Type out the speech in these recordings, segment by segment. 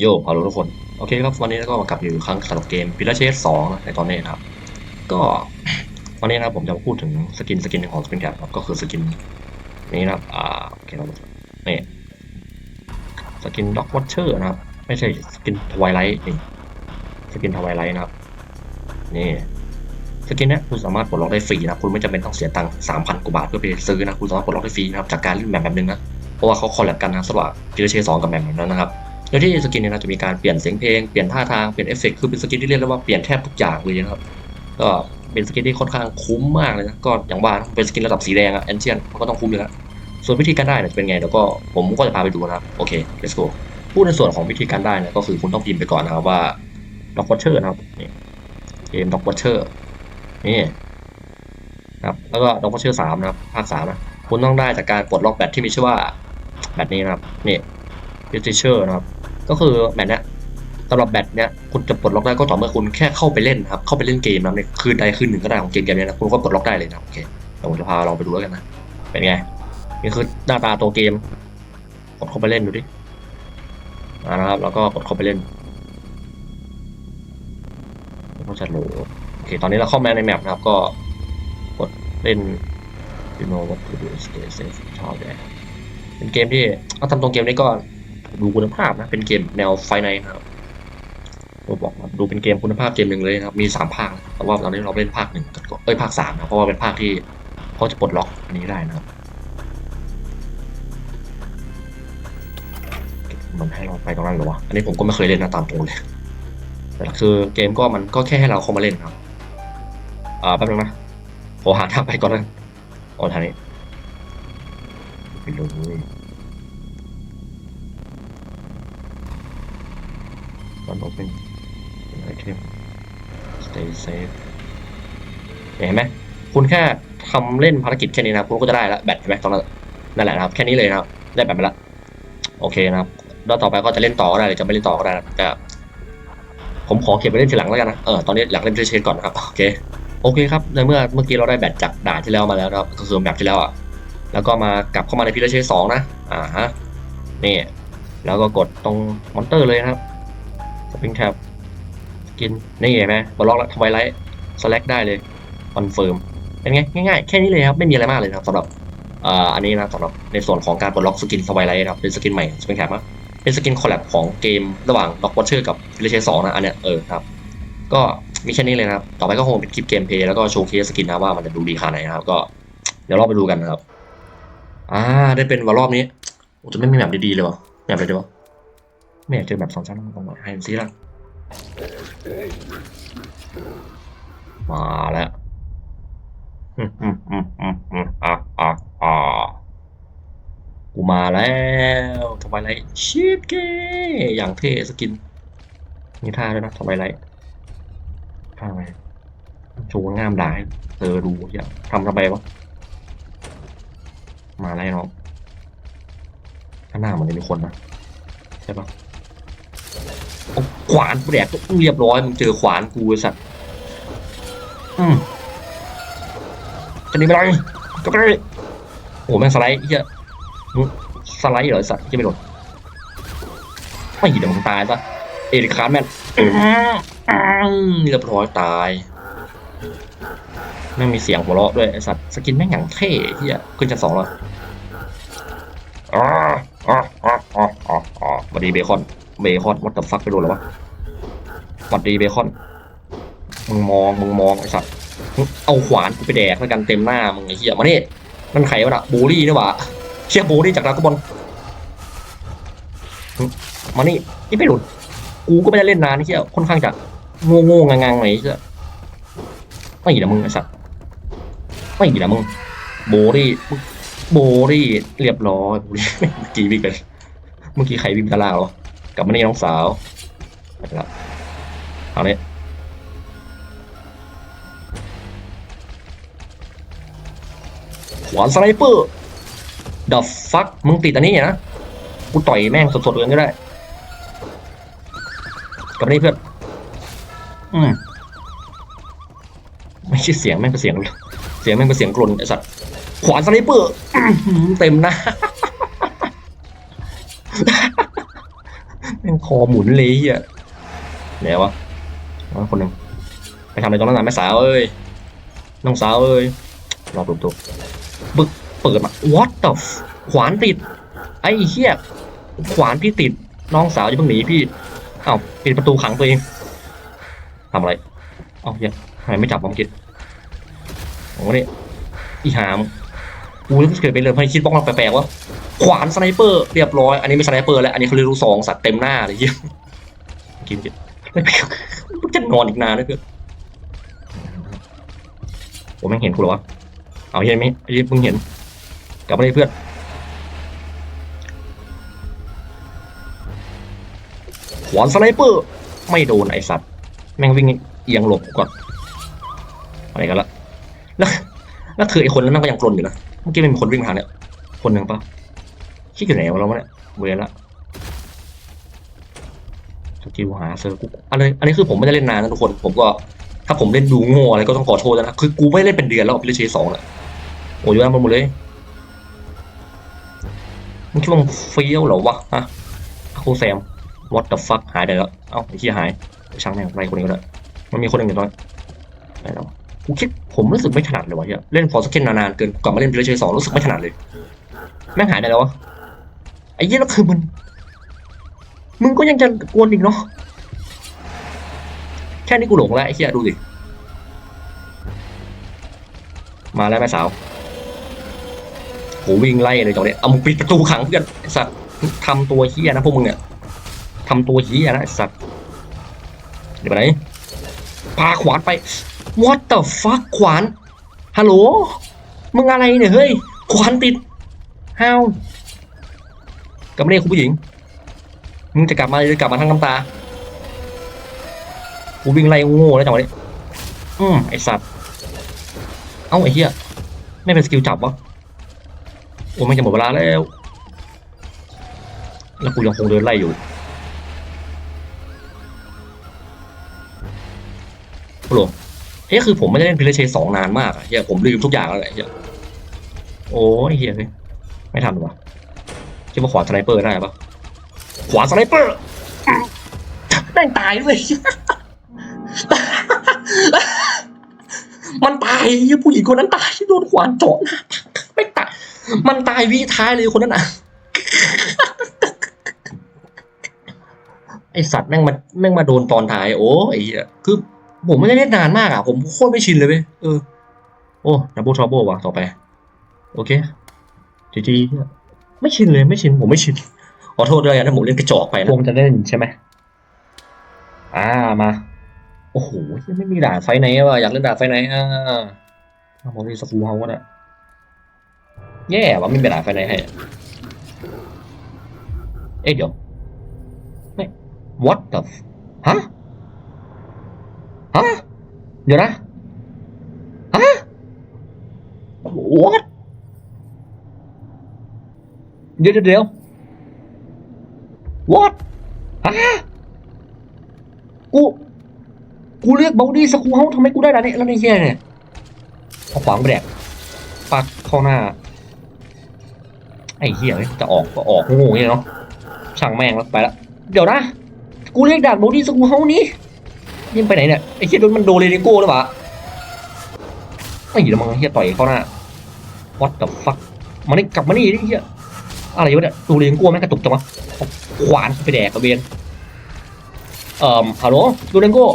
โยฮัลโหลทุกคน โอเคครับ วันนี้ก็มากลับอยู่ครั้งสำหรับเกมพิลาเชสสองในตอนนี้นะครับ ก็วันนี้นะครับผมจะมาพูดถึงสกินสกินของสปินแคปครับก็คือสกินนี้นะครับอ่าโอเคครับนี่สกินด็อกวอชเชอร์นะครับ ไม่ใช่สกินทวายไลท์นี่สกินทวายไลท์นะครับนี่สกินนี้คุณสามารถปลดล็อกได้ฟรีนะคุณไม่จำเป็นต้องเสียตังค์สามพันกว่าบาทเพื่อไปซื้อนะคุณสามารถปลดล็อกได้ฟรีนะครับจากการเล่นแบบแบบนึงนะเพราะว่าเขาคอลแลบกันนะสำหรับพิลาเชสสองกับแบบแบบนั้นนะครับ โดยที่สกินเนี่ยนะจะมีการเปลี่ยนเสียงเพลง เปลี่ยนท่าทาง เปลี่ยนเอฟเฟกต์คือเป็นสกินที่เรียกได้ว่าเปลี่ยนแทบทุกอย่างเลยนะครับ ก็เป็นสกินที่ค่อนข้างคุ้มมากเลยนะ ก็อย่างว่าเป็นสกินระดับสีแดงอะแอนเชียนก็ต้องคุ้มเลยนะส่วนวิธีการได้เนี่ยจะเป็นไงเดี๋ยวก็ผมก็จะพาไปดูนะครับ โอเค let's go พูดในส่วนของวิธีการได้เนี่ยก็คือคุณต้องพิมพ์ไปก่อนนะครับว่า Dog Watcher นะครับนี่เกม Dog Watcher นี่นะครับแล้วก็ Dog Watcher 3นะครับภาค3นะคุณต้องได้จากการปลดล็อกแบตที่มีชื่อว่าแบตนี้นะครับนี่ p r e s t i r นะครับ ก็คือแบตเนี้ยสำหรับแบตเนี้ยคุณจะปลดล็อกได้ก็ต่อเมื่อคุณแค่เข้าไปเล่นครับ เข้าไปเล่นเกมนะในคืนใดคืนหนึ่งก็ได้ของเกมเกมเนี้ยนะคุณก็ปลดล็อกได้เลยนะโอเคเดี๋ยวผมจะพาลองไปดูแล้วกันนะ เป็นไง นี่คือหน้าตาตัวเกม กดเข้าไปเล่นดูดิอ่านะครับ แล้วก็กดเข้าไปเล่นแล้วก็จะโหลดโอเค ตอนนี้เราเข้ามาในแมปนะครับ ก็กดเล่น you know what to do stay safe ชอบเลยเป็นเกมที่เอาทำตรงเกมนี้ก็ ดูคุณภาพนะ เป็นเกมแนวไฟในนะครับผมบอกว่าดูเป็นเกมคุณภาพเกมหนึ่งเลยนะครับ มีสามภาคนะแต่ว่าตอนนี้เราเล่นภาคหนึ่งกันก่อนเอ้ยภาคสามนะเพราะว่าเป็นภาคที่เขาจะปลดล็อกอันนี้ได้นะครับมันให้เราไปตรงนั้นหรอวะอันนี้ผมก็ไม่เคยเล่นนะตามตรงเลยแต่คือเกมก็มันก็แค่ให้เราเข้ามาเล่นครับอ่าแป๊บนึงนะขอหาทางไปก่อนนะอ๋อทางนี้ไปเลย บอกเป็นเป็นไอเทม stay safe เห็นไหมคุณแค่ทำเล่นภารกิจแค่นี้นะคุณก็จะได้แล้วแบตเห็นไหมตอนนั้นนั่นแหละนะครับ แค่นี้เลยนะครับได้แบตไปแล้วโอเคนะครับแล้วต่อไปก็จะเล่นต่อก็ได้หรือจะไม่เล่นต่อก็ได้นะแต่ผมขอเก็บไปเล่นทีหลังแล้วกันนะเออตอนนี้อยากเล่นเชนก่อนนะครับโอเคโอเคครับในเมื่อเมื่อกี้เราได้แบตจากด่านที่แล้วมาแล้วนะครับก็คือแบบที่แล้วอะแล้วก็มากลับเข้ามาในพิลเชสองนะอ่าฮะนี่แล้วก็กดตรงมอนเตอร์เลยนะครับ สปริงแท็บสกิน นี่เห็นไหมบล็อกแล้วทวายไลท์สแลกได้เลยคอนเฟิร์มเป็นไงง่ายๆ แค่นี้เลยครับไม่มีอะไรมากเลยครับสำหรับอ่าอันนี้นะสำหรับในส่วนของการปลดล็อกสกินทวายไลท์ครับเป็นสกินใหม่สปริงแท็บนะเป็นสกินคอลแลบของเกมระหว่างด็อกวอชเชอร์กับวิลเชสองนะอันเนี้ยเออครับ ก็มีแค่นี้เลยนะครับ ต่อไปก็คงเป็นคลิปเกมเพย์แล้วก็โชว์เคสสกินนะว่ามันจะดูดีขนาดไหนนะครับ ก็เดี๋ยวเราไปดูกันนะครับ อ่าได้เป็นวันรอบนี้โอ้จะไม่มีแบบดีๆเลยวะแบบอะไรดีวะ ไม่อยากเจอแบบสองชั้นตรงไหนให้มันซิละมาแล้วอืมอืมอืมอืมอืมอะอะอะกูมาแล้วทำไมไรชิปเก้อย่างเท่สกิน มีท่าด้วยนะทำไมไรท่าอะไรโชว์งามได้เธอดูอย่าทำทำไมวะมาแล้วน้องข้างหน้ามันจะมีคนนะใช่ปะ ขวานกูแดกเรียบร้อยมึงเจอขวานกูไอสัตว์อืมจะหนีไปไหนก็ไปเลยโอ้โหแม่งสไลด์เฮียสไลด์เหรอไอสัตว์จะไม่โดนไม่เดี๋ยวมึงตายซะเอริคาร์แมนเรียบร้อยตายแม่งมีเสียงหัวเราะด้วยไอสัตว์สกินแม่งอย่างเท่เฮียขึ้นชั้นสองแล้วอ๋ออ๋ออ๋ออ๋ออ๋ออ๋อสวัสดีเบคอน เบคอนวัตถุฟักไปโดนหรอวะสวัสดีเบคอน มึงมอง มึงมองไอ้สัตว์เอาขวานกูไปแดกแล้วกันเต็มหน้ามึงไอ้เหี้ยมาเนี่มันไขวะน่ะบูรี่นี่หว่าเชี่ยบูรี่จากดรากอนบอลมานี่นี่ไปหลุด กูก็ไม่ได้เล่นนานไอ้เหี้ยค่อนข้างจะโง่โง่งางๆหน่อยไอ้เหี้ยไม่เดี๋ยวมึงไอ้สัตว์ไม่เดี๋ยวมึงโบรี่โบรี่เรียบร้อยโบรี่เมื่อกี้วิ่งไปเมื่อกี้ใครวิ่งตารางเหรอ กลับมานี่น้องสาวไปละเอาเนี้ยขวานสไนเปอร์ดับฟักมึงติดอันนี้นะกูต่อยแม่งสดๆเลยก็ได้กลับมานี่เพื่อนอืมไม่ใช่เสียงแม่งเป็นเสียงเสียงแม่งเป็นเสียงกลนไอสัตว์ขวานสไนเปอร์เต็มหนะ งคอหมุนเลยเฮียไหนวะคนหนึ่งไปทำอะไรตรงนั้นน่ะแม่สาวเอ้ยน้องสาวเอ้ยรอปลุกตัวบึกเปิดมา what the f- ขวานติด ไอ้เฮี้ยขวานพี่ติด น้องสาวอย่าเพิ่งหนีพี่เอ้าปิดประตูขังตัวเองทำอะไรเอ้าเฮี้ยทำไมไม่จับผมกิดโอ้นี่อีหาม กูนึกเกิดไปเลยพอคิดบล็อกเราแปลกๆวะขวานสไนเปอร์เรียบร้อย อันนี้ไม่สไนเปอร์แล้ว อันนี้เขาเรียกลูกซองสัตว์เต็มหน้าเลยเฮียกินกินมึงจะนอนอีกนานเลยเพื่อนผมไม่งเห็นกูเหรอวะเอาเฮียไหมไอ้เหี้ยมึงเห็น กลับมาเลยเพื่อนขวานสไนเปอร์ ไม่โดนไอสัตว์แม่งวิ่งเอียงหลบก่อนอะไรกันละแล้วแล้วคือไอคนนั้นนั่งก็ยังกลนอยู่นะ มื่อกี้มันมีคนวิ่งมาทางเนี้ยคนหนึ่งปะคิดอยู่ไหนวะเราวะเนี่ยเวรละสกิลหาเซอร์กูอันนี้อันนี้คือผมไม่ได้เล่นนานนะทุกคน ผมก็ถ้าผมเล่นดูโง่อะไรก็ต้องขอโทษนะ คือกูไม่เล่นเป็นเดือนแล้วพิลเชสองอะโอ้ยเยอะมากหมดเลยมึงคิดว่ามึงเฟี้ยวเหรอวะฮะโคแซม what the fuck หายไปแล้ว เอ้าไอ้ที่หายช่างแม่งไรคนนี้ก็ได้มันมีคนหนึ่งอยู่ตอนไหนแล้ว กูคิดผมรู้สึกไม่ถนัดเลยวะเฮียเล่นฟอร์สเกนนานๆเกินกลับมาเล่นพิลเชสองรู้สึกไม่ถนัดเลยแม่งหายไปแล้ววะไอ้เหี้ยแล้วคือมันมึงก็ยังจะกวนอีกเนาะแค่นี้กูหลงแล้วไอ้เหี้ยดูดิมาแล้วแม่สาวโหวิ่งไล่เลยจังเลยเอามึงปิดประตูขังเพื่อนไอ้สัตว์ทำตัวเหี้ยนะพวกมึงเนี่ยทำตัวเหี้ยนะไอ้สัตว์เดี๋ยวไปไหนพาขวานไป what the fuck ขวาน ฮัลโหล มึงอะไรเนี่ยเฮ้ย ขวานติดฮาวกลับมาเนี่ยคุณผู้หญิง มึงจะกลับมาหรือกลับมาทั้งน้ำตา กูวิ่งไล่โง่แล้วจังวะนี้อืมไอสัตว์ เอ้าไอ้เหี้ย ไม่เป็นสกิลจับวะโอ้ไม่จะหมดเวลาแล้ว แล้วกูยังคงเดินไล่อยู่โปร เฮ้ยคือผมไม่ได้เล่นพิลเชสองนานมากอะเฮียผมลืมทุกอย่างแล้วแหละเฮียโอ้ยเฮียเลยไม่ทันวะคิดว่าขวานสไนเปอร์ได้ปะขวานสไนเปอร์แม่งตายด้วยมันตายเหี้ยผู้หญิงคนนั้นตายโดนขวานเจาะหน้าไม่ตายมันตายวิท้ายเลยคนนั้นอะไอสัตว์แม่งมาแม่งมาโดนตอนท้ายโอ้ไอ้เหี้ยคือ ผมไม่ได้เล่นนานมากอะ ผมโคตรไม่ชินเลยเว้ยเออ โอ้ดับเบิลทรัเบิลว่ะต่อไป โอเคจีจีไม่ชินเลยไม่ชิน ผมไม่ชิน ขอโทษด้วยนะถ้าผมเล่นกระจอกไปนะผมจะเล่นใช่ไหมอ่ามา โอ้โหยังไม่มีด่านไฟไหนวะอยากเล่นด่านไฟไหนอ่าผมมีสกูเฮาส์ก็ได้แย่ว่ะไม่มีด่านไฟไหนให้เอ๊ะเดี๋ยวไม่ what the f- ฮะฮะ เดี๋ยวนะฮะ what เดี๋ยวเดี๋ยวว what ฮะกู กูเลือกเบลดี้สกูเฮาทำไมกูได้ด่านนี้แล้วในเฮียเนี่ยเอาขวางแดกปักเข้าหน้า ไอ้เฮียเอ้ยจะออกก็ออกง่ๆเนี่ยเนาะช่างแม่งแล้วไปละ เดี๋ยวนะ กูเรียกด่านเบลดี้สกูเฮานี้ ยิ่งไปไหนเนี่ยไอ้เฮียโดนมันโดนเลนิโก้หรือเปล่าไอ้เหี้ยมึงเฮียต่อยเขาหน้า what the fuck มานี่กลับมานี่ดิเฮียอะไรวะเนี่ยดูเลนิโก้แม่งกระตุกจังวะขวานไปแดกกระเบนเอ่อฮัลโหลดูเลนิโก้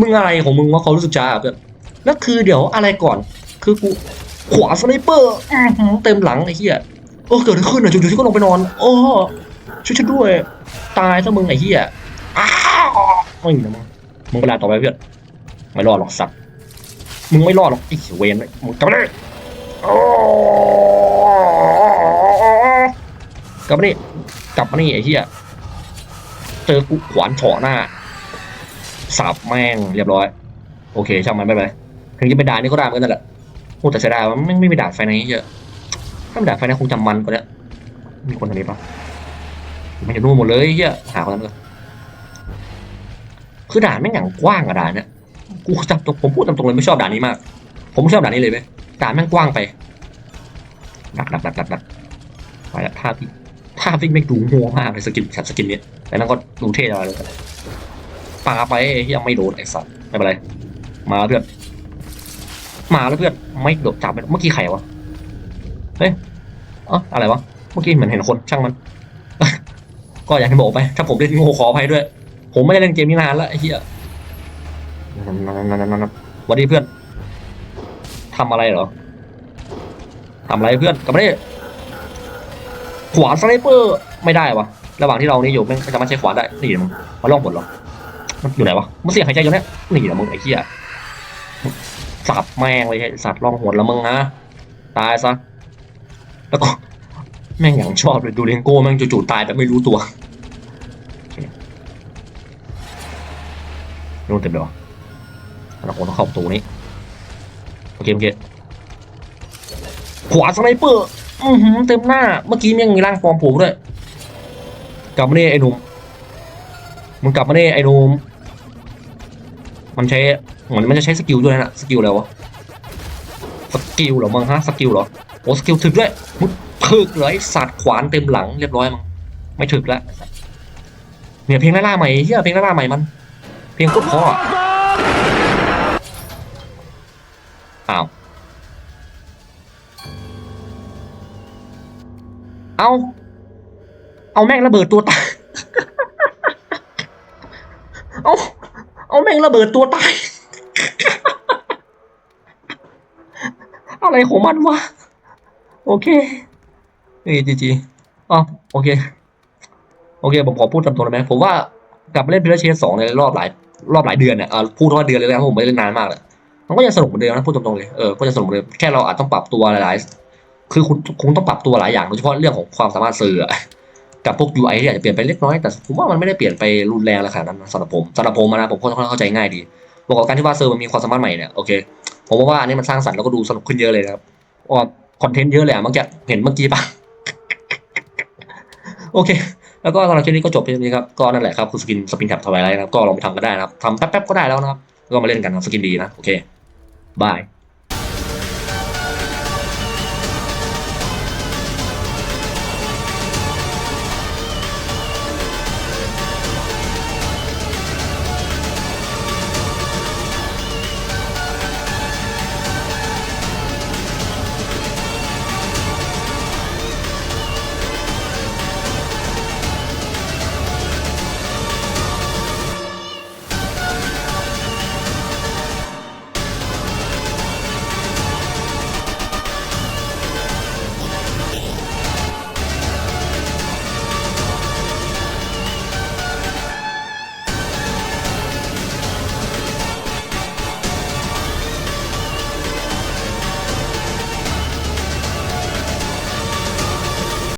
มึงอะไรของมึงว่าเขารู้สึกช้าอะเพื่อนแล้วคือเดี๋ยวอะไรก่อน คือกูขวาสไนเปอร์เต็มหลังไอ้เหี้ยเออเกิดอะไรขึ้นอะจู่ๆที่ก็ลงไปนอน โอ้ ช่วยฉันด้วย ตายซะมึงไอ้เหี้ยอ้าวไม่นะมึงมึงเวลาต่อไปเพื่อนไม่รอดหรอกสัตว์มึงไม่รอดหรอกไอ้เหี้ยเวนเลยมึงกลับมาเลยโอ้กลับมานี่กลับมานี่ไอ้เหี้ยเจอกูขวานเฉาะหน้าสับแม่งเรียบร้อย โอเคช่างมันไม่เป็นไรถึงจะไปด่านี่ก็ด่ามันกันนั่นแหละโอ้แต่เสียดายว่าไม่ไม่มีด่าไฟในเยอะถ้ามีด่าไฟในคงจำมันกว่านี้มีคนทางนี้ปะ มันจะนู่นหมดเลยเฮียหาคนนั้นก่อนคือด่านแม่งอย่างกว้างอะด่านเนี่ยกูจำตรงผมพูดตามตรงเลยไม่ชอบด่านนี้มาก ผมไม่ชอบด่านนี้เลยเว้ยด่านแม่งกว้างไปดักดักดักดักดักไปละท่าที่ท่าฟิกไม่ดูงัวมากเลยสกินแคปสกินเนี้ยแต่นั่นก็ดูเท่เลยปาไปยังไม่โดนไอ้สัตว์ไม่เป็นไร มาเพื่อนมาแล้วเพื่อนไม่โดดจับไปเมื่อกี้ใครวะเฮ้ยเอ๋ออะไรวะเมื่อกี้เหมือนเห็นคนช่างมัน ก็อย่างที่บอกไป ถ้าผมเล่นโง่ขออภัยด้วย ผมไม่ได้เล่นเกมนี้นานแล้วไอ้เหี้ยวันนี้เพื่อนทำอะไรเหรอทำอะไรเพื่อนกับมาดิขวานสไนเปอร์ไม่ได้วะระหว่างที่เรานี่อยู่แม่งไม่สามารถใช้ขวานได้นี่มึงมาล่องบนหรอมันอยู่ไหนวะมันเสียงหายใจอยู่เนี่ยนี่นะมึงไอ้เหี้ยสับแม่งเลยไอ้สัตว์ล่องหนแล้วมึงนะตายซะแล้วก็ แม่งอย่างชอบเลยดูเลนโก้แม่งจู่ๆตายแบบไม่รู้ตัวโอเคนู่นเต็มเลยวะเราคงต้องเข้าประตูนี้โอเคโอเคขวาสไนเปอร์อือหือเต็มหน้า เมื่อกี้ยังมีร่างฟอร์มผมด้วย กลับมาเนี่ยไอ้หนุ่มมึงกลับมาเนี่ยไอ้หนุ่มมันใช้เหมือนมันจะใช้สกิลด้วยนะสกิลอะไรวะ สกิลเหรอมึงฮะสกิลเหรอโอ้สกิลถึกด้วยมึงถึกเลยสัตว์ขวานเต็มหลังเรียบร้อยมั้งไม่ถึกแล้วเนี่ยเพลงล่าใหม่เฮียเพลงล่าใหม่มัน เพลงโคตรพราะออ้าวเอาเอาแม่งระเบิดตัวตายเอาเอาแม่งระเบิดตัวตาย อะไรของมันวะ โอเคเอ้ยจีจีอ๋อโอเค โอเค ผมขอพูดตามตรงเลยไหมผมว่ากลับมาเล่นพิลเชสสองในรอบหลายรอบหลายเดือนเนี่ยอ่พูดว่าเดือนเลยแล้วผมไม่ได้เล่นนานมากเลยมันก็ยังสนุกเหมือนเดิมนะพูดตรงๆเลยเออก็ยังสนุกเหมือนเดิมแค่เราอาจต้องปรับตัวหลายๆ คือคุณคงต้องปรับตัวหลายอย่างโดยเฉพาะเรื่องของความสามารถสื่อกับพวก UI ที่อาจจะเปลี่ยนไปเล็กน้อยแต่ผมว่ามันไม่ได้เปลี่ยนไปรุนแรงอะไรขนาดนั้นสำหรับผมสำหรับผมนะผมค่อนข้างเข้าใจง่ายดีบวกกับการที่ว่าเซอร์มันมีความสามารถใหม่เนี่ยโอเค ผมว่าอันนี้มันสร้างสรรค์แล้วก็ดูสนุกขึ้นเยอะเลยครับว่าคอนเทนต์เยอะเลยอะเมื่อกี้เห็นเมื่อกี้ปะโอเค แล้วก็สำหรับคลิปนี้ก็จบเพียงนี้ครับ ก็นั่นแหละครับคือสกินสปินแท็บทวายไลท์นะครับ ก็ลองไปทำกันได้นะครับทำแป๊บๆก็ได้แล้วนะครับ ก็มาเล่นกันครับสกินดีนะ โอเค บาย